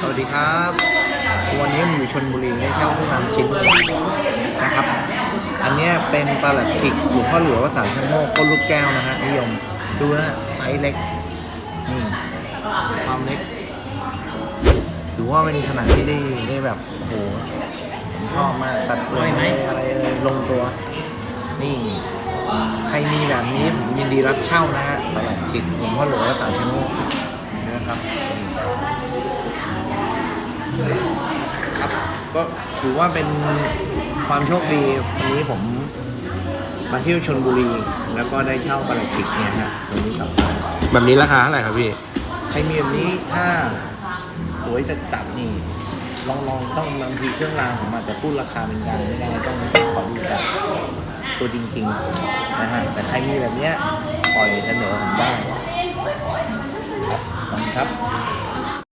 สวัสดีครับ วันนี้ผมอยู่ชนบุรีได้เช่าผู้นำชิ้นหนึ่งนะครับ อันนี้เป็นปลาหลัดขิกหลวงพ่อหลวงวัดสามชันโมกก้นลูกแก้วนะฮะนิยมดูนะไซส์เล็กนี่ความเล็กถือว่าเป็นขนาดที่ได้ได้แบบโอ้โหผมชอบมากตัดตัวอะไรอะไรเลยลงตัว นี่ใครมีแบบนี้ผมยินดีรับเช่านะฮะปลาหลัดขิกหลวงพ่อหลวงวัดสามชันโก็ถือว่าเป็นความโชคดีวันนี้ผมมาเที่ยวชนบุรี แล้วก็ได้เช่าปลาไหลขิกเนี่ยฮะวันนี้กลับบ้านแบบนี้ราคาเท่าไหร่ครับพี่ ใครมีแบบนี้ถ้าสวยจะจัดนี่ ลองลองต้องบางทีเครื่องรางผมอาจจะพูดราคาเป็นกลางไม่ได้ต้องขอดูแบบตัวจริงๆนะฮะแต่ใครมีแบบเนี้ยปล่อยเสนอผมได้ครับขอบคุณครับ